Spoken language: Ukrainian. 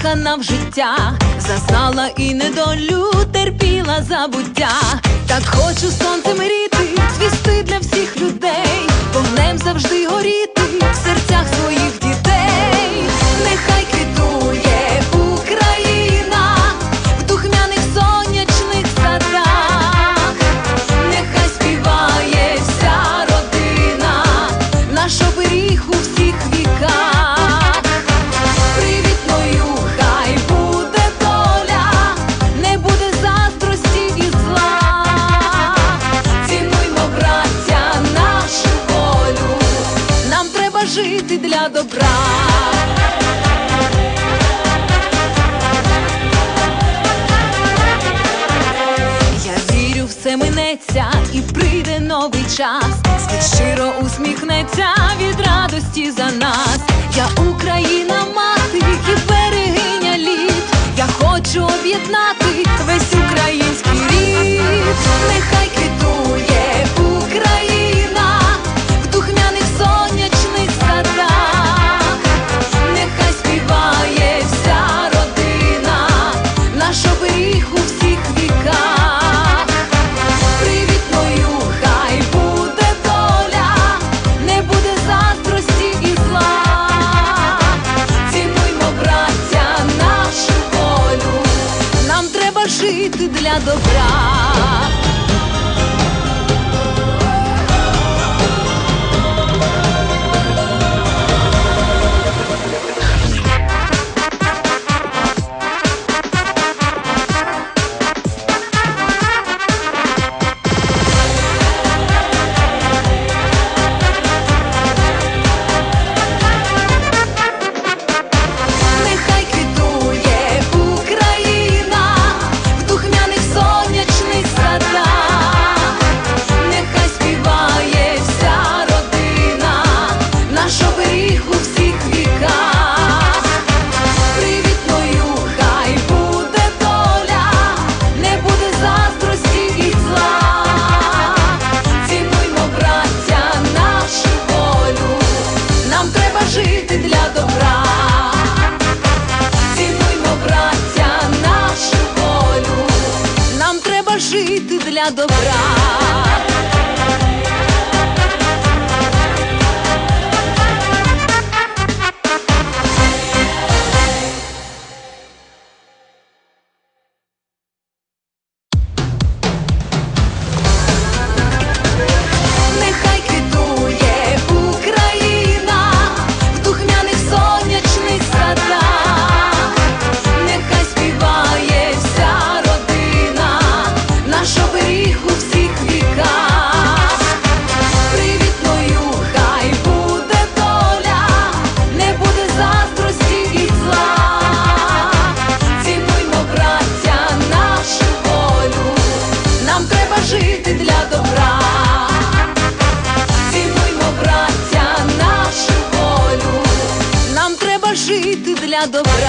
закохана в життя, зазнала і недолю терпіла забуття. Так хочу сонцем мріти, цвісти для всіх людей, вогнем завжди горіти в серцях своїх дітей. сміється і прийде новий час. Світ щиро усміхнеться від радості за нас. Я Україна, мати і берегиня літ. Я хочу об'єднати весь український рід. Нехай киду. для добра. добра. я добра.